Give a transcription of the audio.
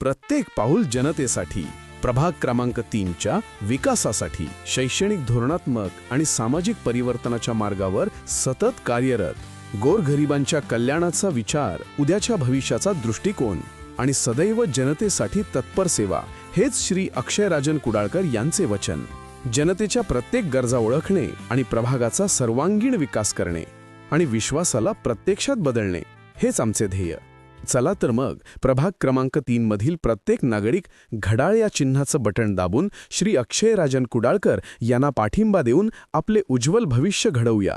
प्रत्येक पाऊल जनतेसाठी. प्रभाग क्रमांक तीनच्या विकासासाठी शैक्षणिक धोरणात्मक आणि सामाजिक परिवर्तनाच्या मार्गावर सतत कार्यरत. गोरगरिबांच्या कल्याणाचा विचार उद्याच्या भविष्याचा दृष्टिकोन आणि सदैव जनतेसाठी तत्पर सेवा हेच श्री अक्षयराजन कुडाळकर यांचे वचन. जनतेच्या प्रत्येक गरजा ओळखणे आणि प्रभागाचा सर्वांगीण विकास करणे आणि विश्वासाला प्रत्यक्षात बदलणे हेच आमचे ध्येय. चला तर मग प्रभाग क्रमांक तीन मधील प्रत्येक नागरिक घडाळ या चिन्हाचं बटण दाबून श्री अक्षयराजन कुडाळकर यांना पाठिंबा देऊन आपले उज्ज्वल भविष्य घडवूया.